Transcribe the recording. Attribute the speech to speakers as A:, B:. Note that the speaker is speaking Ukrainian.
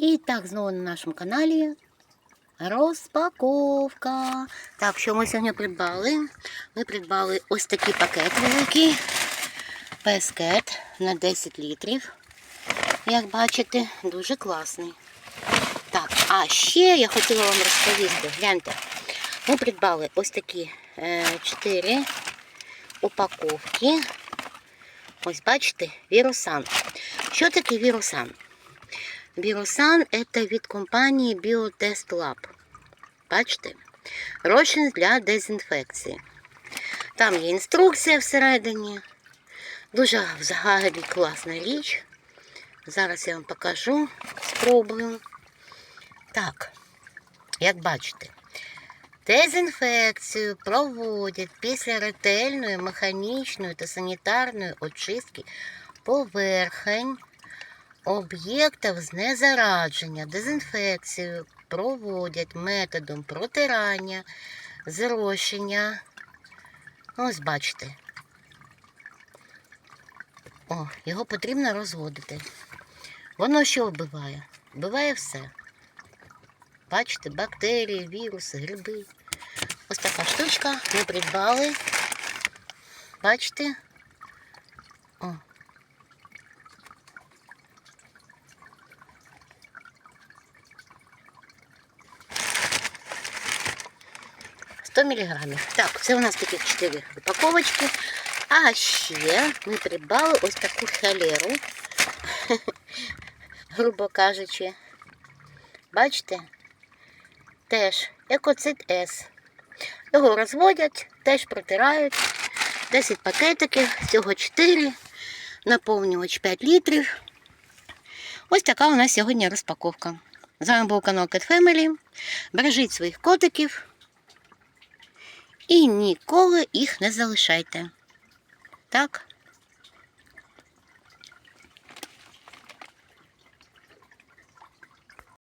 A: І так, знову на нашому каналі розпаковка. Так, що ми сьогодні придбали? Ми придбали ось такий пакет великий. Пескет на 10 літрів. Як бачите, дуже класний. Так, а ще я хотіла вам розповісти, гляньте, ми придбали ось такі 4 упаковки. Ось бачите, вірусан. Що таке вірусан? Вірусан це від компанії Biotest Lab. Бачите? Розчин для дезінфекції. Там є інструкція всередині. Дуже взагалі класна річ. Зараз я вам покажу, спробую. Так, як бачите, дезінфекцію проводять після ретельної механічної та санітарної очистки поверхень об'єктів знезарадження. Дезінфекцію проводять методом протирання, зрощення. Ось бачите. О, його потрібно розводити. Воно що вбиває? Вбиває все. Бачите, бактерії, віруси, гриби. Ось така штучка ми придбали. Бачите? О. Сто міліграмів. Так, це у нас таких 4 упаковочки. А ще ми придбали ось таку халеру, грубо кажучи. Бачите? Теж екоцит С. Його розводять, теж протирають. 10 пакетиків, всього 4, наповнювач 5 літрів. Ось така у нас сьогодні розпаковка. З вами був канал Cat Family. Бережіть своїх котиків і ніколи їх не залишайте. Так?